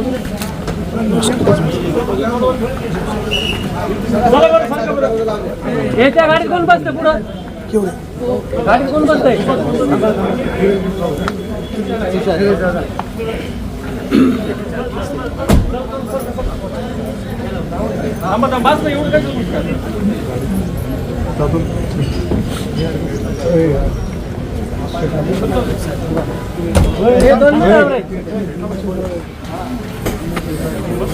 Gracias. याच्या गाडीत कोण बसते पुढं? गाडीत कोण बसतंय? हे दोन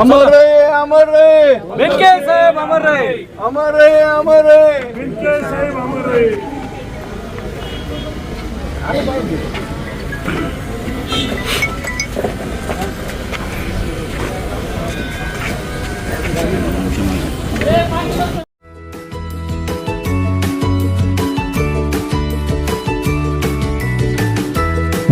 अमर रहे अमर रहे बेनके साहेब अमर रहे अमर रहे अमर रहे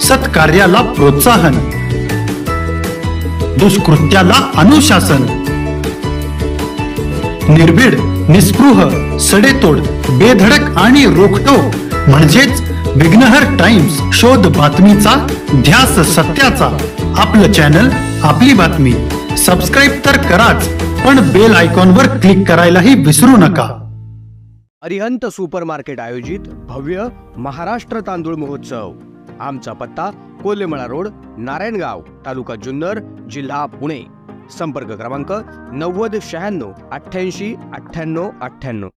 सत्कार्याला प्रोत्साहन. दुष्कृत्याला अनुशासन. निर्भीड निस्पृह सडेतोड बेधडक आणि रोखटोक म्हणजेच विघ्नहर टाइम्स शोध बातमीचा ध्यास सत्याचा. आपलं चॅनल आपली बातमी. सबस्क्राईब तर कराच पण बेल आयकॉनवर क्लिक करायलाही विसरू नका. अरिहंत सुपरमार्केट आयोजित भव्य महाराष्ट्र तांदूळ महोत्सव. आमचा पत्ता कोल्हेमळा रोड नारायणगाव तालुका जुन्नर जिल्हा पुणे. संपर्क क्रमांक नव्वद शहाण्णव अठ्ठ्याऐंशी अठ्ठ्याण्णव अठ्ठ्याण्णव.